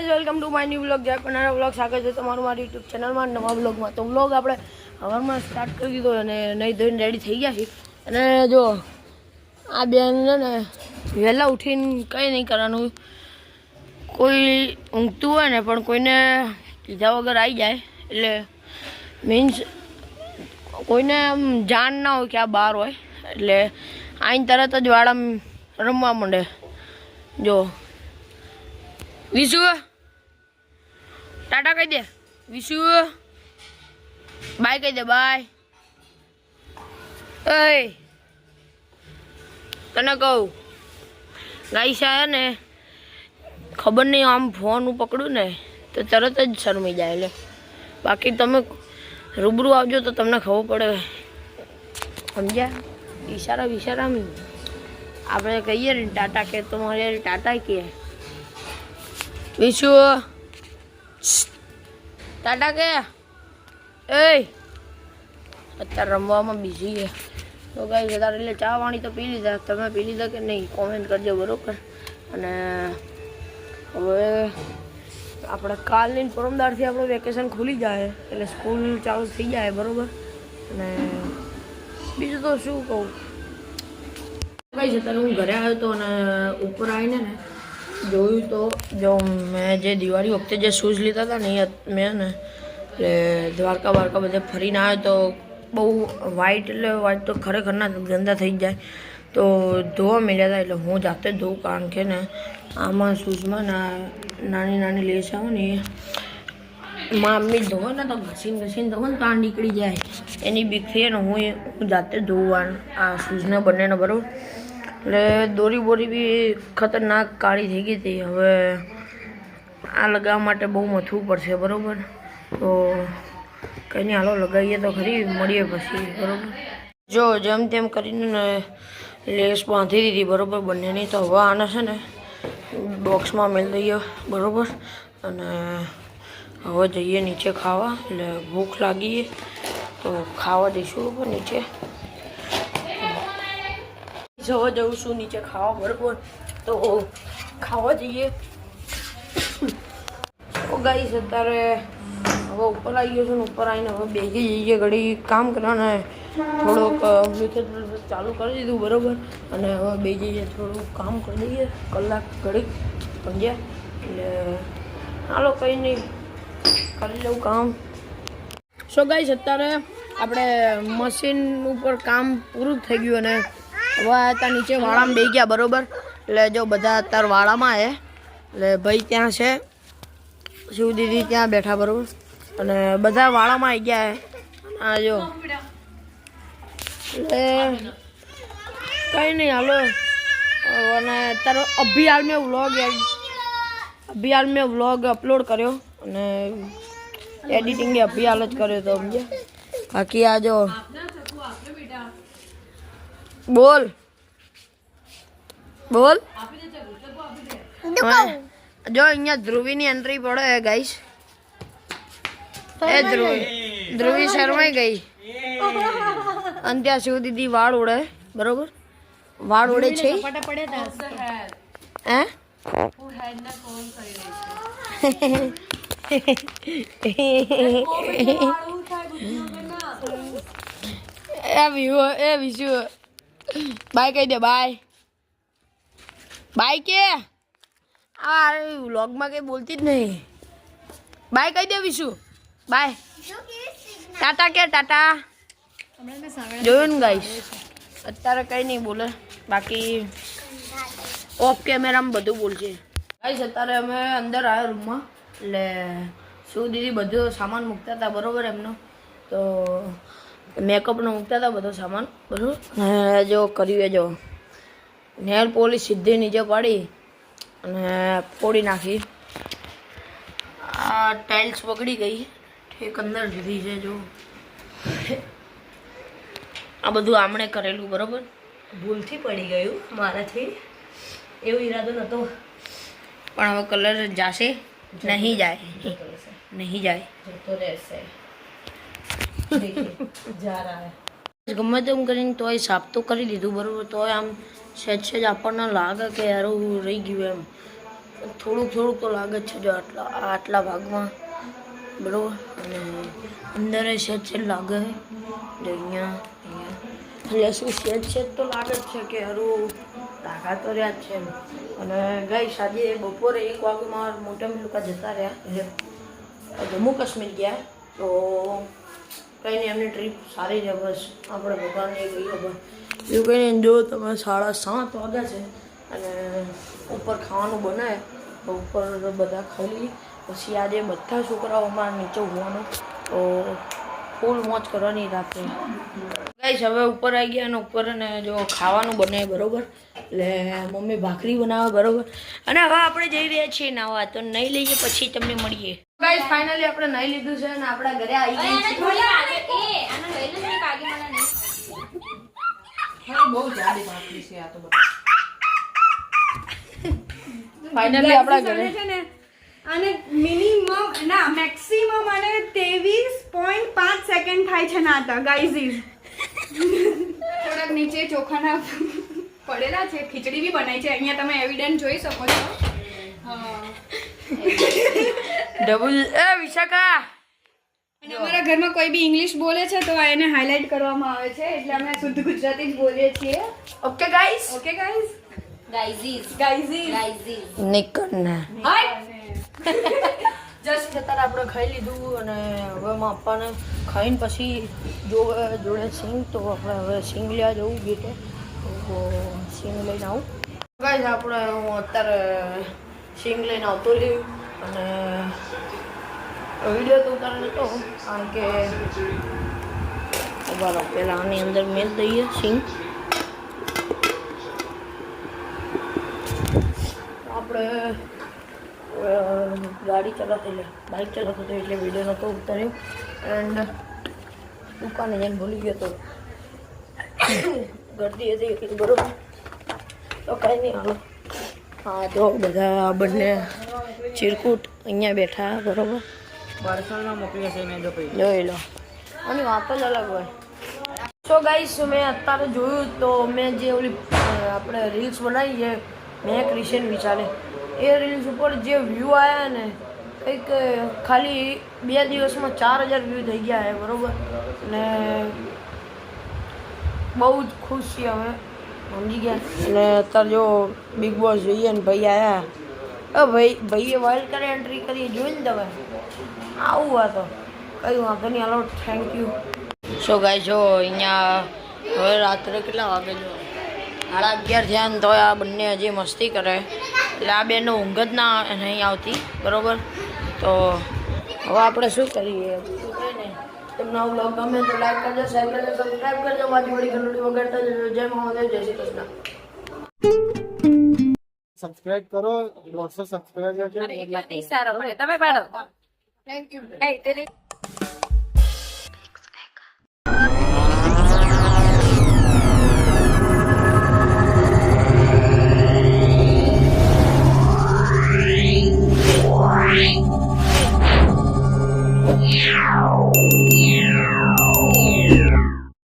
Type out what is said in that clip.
Guys welcome to my new blog Jay Panara blog સ્વાગત છે તમારું મારી યુટ્યુબ ચેનલમાં નવા બ્લોગમાં તો બ્લોગ આપણે હવારમાં સ્ટાર્ટ કરી દીધો અને નહીં ધોઈને રેડી થઈ ગયા છે અને જો, આ બેન છે ને વહેલા ઉઠીને કંઈ નહીં કરવાનું. કોઈ ઊંઘતું હોય ને પણ કોઈને લીધા વગર આવી જાય. એટલે મીન્સ કોઈને આમ જાણ ના હોય કે આ બહાર હોય. એટલે આઈને તરત જ વાળા રમવા માંડે. જો વિશુ ટાટા કહી દે. વિશુ બાય કહી દે બાય એય. તને કહું, ગાઈસા હે ને ખબર નહીં આમ ફોન હું પકડું ને તો તરત જ શરમી જાય એટલે બાકી તમે રૂબરૂ આવજો તો તમને ખબર પડે. સમજ્યા? ઈશારા વિશારા આપણે કહીએ ને ટાટા કે તો મારે ટાટા કહે વિશુ ટાટા કે? એ અત્યારે રમવામાં બિઝી છે. તો ગાઈ અત્યારે એટલે ચા પાણી તો પી લીધા. તમે પી લીધા કે નહીં? કોમેન્ટ કરજો બરોબર. અને હવે આપણે કાલની પરમદારથી આપણું વેકેશન ખુલી જાય. એટલે સ્કૂલ ચાલુ થઈ જાય, બરોબર? અને બીજું તો શું કહું? કઈ છે ત્યારે હું ઘરે આવ્યો હતો અને ઉપર આવીને ને જોયું તો, જો મેં જે દિવાળી વખતે જે શૂઝ લીધા હતા ને એ મેં ને, એટલે દ્વારકા દ્વારકા બધે ફરીને આવ્યો તો બહુ વ્હાઈટ એટલે વ્હાઈટ તો ખરેખર ના ગંદા થઈ જાય. તો ધોવા મળ્યા હતા એટલે હું જાતે ધોઉં કારણ કે ને, આમાં શૂઝમાં નાની નાની લેસ આવે ને મમ્મી ધોવે ને તો ઘસીને ઘસીને ધોવે ને તો આ નીકળી જાય. એની બીકથી ને હું હું જાતે ધોવાનું ધોવું આ આ શૂઝને બંનેને બરાબર. એટલે દોરી બોરી બી ખતરનાક કાળી થઈ ગઈ હતી. હવે આ લગાવવા માટે બહુ મથવું પડશે, બરાબર? તો કંઈ નહીં, હાલો, લગાવીએ તો ખરી, મળીએ પછી, બરાબર? જો, જેમ તેમ કરીને લેસ બાંધી દીધી, બરાબર? બંનેની તો હવે આને છે ને, બોક્સમાં મેળ દઈએ, બરાબર? અને હવે જઈએ નીચે ખાવા, એટલે ભૂખ લાગી. તો ખાવા દઈશું નીચે. જવા જવું છું, નીચે ખાવા બરાબર તો ખાવા જઈએ. ઓ ગાઈસ અત્યારે. હવે ઉપર આવી ગયો છું ને, ઉપર આવીને હવે બેસી જઈએ ઘડી કામ કરવાના. થોડોક ચાલુ કરી દીધું બરાબર. અને હવે બેસી જઈએ, થોડું કામ કરી દઈએ. કલાક ઘડી સમજ્યા? એટલે, હાલો, કંઈ નહીં. કરી લઉં કામ. સો ગાઈશ અત્યારે આપણે મશીન ઉપર કામ પૂરું થઈ ગયું અને હવે હતા નીચે વાળામાં બે ગયા, બરોબર? એટલે જો બધા અત્યારે વાળામાં હે. એટલે ભાઈ ત્યાં છે. શિવ દીદી ત્યાં બેઠા, બરોબર? અને બધા વાળામાં આવી ગયા હે. આ જો. એટલે કંઈ નહીં, હાલો. અને અત્યારે અભી હાલ મેં વ્લોગ અભી હાલ મેં વ્લોગ અપલોડ કર્યો. અને એડિટિંગ અભી હાલ જ કર્યો તો સમજે બાકી આ જો બોલ. બોલ. જો અહીંયા ધ્રુવીની એન્ટ્રી પડે ગાઈસ એ ધ્રુવી. ધ્રુવી શર્માઈ ગઈ. અને ત્યાં શિવ દીદી વાળ ઉડે બરોબર? વાળ ઉડે છે. હે? એ વિવો એ વિશુ બાય કહી દે, બાય. બાય કે? આ વ્લોગમાં કંઈ બોલતી જ નહીં. બાય કહી દે, વિશુ. બાય. ટાટા કે, ટાટા. જોયું ને ગાઈશ અત્યારે કઈ નહીં બોલે. બાકી ઓફ કેમેરામાં બધું બોલશે ગાઈશ અત્યારે અમે અંદર આવ્યા રૂમમાં એટલે શું દીદી બધો સામાન મૂકતા હતા, બરોબર એમનો. તો મેકઅપનો મૂકતા હતા બધો સામાન બધું. અને જો કર્યું જો. નેલ પોલીસ સીધી નીચે પાડી અને ફોડી નાખી. આ ટાઇલ્સ બગડી ગઈ. ઠેક અંદર લીધી છે જો. આ બધું આમણે કરેલું બરાબર? ભૂલથી પડી ગયું મારાથી. એવો ઈરાદો નહોતો પણ હવે કલર જાશે નહીં જાય. નહીં જાય. જતો રહેશે. જા રહા હે. ગમે તેમ કરીને તોય સાફ તો કરી દીધું બરોબર, તોય આમ સહેજ સહેજ આપણને લાગે કે યાર રહી ગયું એમ. થોડુંક થોડુંક તો લાગે છે જો આટલા આટલા ભાગમાં, બરોબર? અને અંદર સેજ સેજ લાગે છે અહીંયા અહીંયા. શું સેજ સેજ તો લાગે જ છે કે હરું ધાગા તો રહ્યા જ છે. અને ગઈ આજે બપોરે એક વાગ્યામાં મોટા લોકો જતા રહ્યા, એટલે જમ્મુ કાશ્મીર ગયા, તો કંઈ નહીં એમની ટ્રીપ સારી છે, બસ. આપણે ભગવાનને બસ એવું કંઈ નહીં જો તમે સાડા સાત વાગ્યા છે અને ઉપર ખાવાનું બનાવે, તો ઉપર બધા ખાઈ પછી આજે બધા છોકરાઓ અમારા નીચે હોવાનું તો ફૂલ મોજ કરવાની રાતે ગાઈશ હવે ઉપર આવી ગયા અને ઉપર અને જો ખાવાનું બને બરોબર? એટલે મમ્મી ભાખરી બનાવે, બરોબર? અને હવે આપણે જઈ રહ્યા છીએ નાવા, તો નહીં લઈએ, પછી તમને મળીએ. ગાઈસ ફાઇનલી આપણે નહીં લીધું છે અને આપણા ઘરે આવી ગયા છીએ બહુ જાડી ભાખરી છે આ તો બધી. ફાઇનલી આપણા ઘરે. છે ને અને મિનિમમ ના મેક્સિમમ અને ત્રેવીસ પોઈન્ટ પાંચ સેકન્ડ થાય છે નાતા ગાઈઝીઝ થોડાક નીચે ચોખાના પડેલા છે ખીચડી બી બનાવી છે. અહીંયા તમે એવિડન્સ જોઈ શકો છો. હા. ડબલ એ વિશાખા. અને અમારા ઘરમાં કોઈ બી ઇંગ્લિશ બોલે છે તો એને હાઇલાઇટ કરવામાં આવે છે. એટલે અમે શુદ્ધ ગુજરાતી જ બોલીએ છીએ. ઓકે ગાઈસ ઓકે ગાઈઝ ગાઈઝીઝ ગાઈઝીઝ ગાઈઝીઝ નિકન જસ્ટ અત્યારે આપણે ખાઈ લીધું અને હવે માં ખાઈને પછી જો જોડે સિંગ તો આપણે હવે સિંગ લેવા જવું ગેટે. તો સિંગ લઈને આવું. ગાઈઝ આપણે હું અત્યારે સિંગ લઈને આવતો રહ્યો. અને વીડિયો તો ઉતારે હતો કારણ કે બરાબર પહેલાં આની અંદર મેલ દઈએ, સિંગ. આપણે ગાડી ચલાવતી એટલે બાઇક ચલાવતો હતો એટલે વીડિયો નહોતો ઉતાર્યો. એન્ડ દુકાને જઈને ભૂલી ગયો હતો ગરદી હતી એટલે બરોબર. તો કાંઈ નહીં, હાલો. હા, તો બધા બંને ચિરકુટ અહીંયા બેઠા બરોબર? પાર્સલમાં મોકલી હશે મેં જો જોઈ લો. આની વાત જ અલગ હોય. સો ગાઈસ મેં અત્યારે જોયું તો મેં જે ઓલી આપણે રીલ્સ બનાવી છે મેં ક્રિશન વિચારે. એ રીલ્સ ઉપર જે વ્યૂ આવ્યા ને કંઈક ખાલી બે દિવસમાં ચાર હજાર વ્યૂ થઈ ગયા છે બરાબર? ને બહુ જ ખુશ છીએ અમે. સમજી ગયા? અને અત્યારે જો બિગ બોસ જોઈએ ને ભાઈ આવ્યા અ, ભાઈ, ભાઈએ વાઇલ્ડ કાર્ડ એન્ટ્રી કરી જોઈ ને તમે? આવું આ તો. કઈ વાંધો નહીં, હાલો થેન્ક યુ સો ગાય જો અહીંયા હવે રાત્રે કેટલા વાગે જો? સાડા અગિયાર થયા ને તો આ બંને હજી મસ્તી કરે. એટલે આ બેનો ઊંઘ જ ના નહીં આવતી, બરાબર? તો હવે આપણે શું કરીએ? તમને બ્લોગ ગમે તો લાઈક કરજો શેર કરજો સબસ્ક્રાઈબ કરજો બાજુ વળી ઘંટડી વગાડતા જજો. જય મહાદેવ, જય શ્રી કૃષ્ણ. સબસ્ક્રાઇબ કરો દોઢસો સબસ્ક્રાઇબર છે. સારો તમે પાડો. Thank you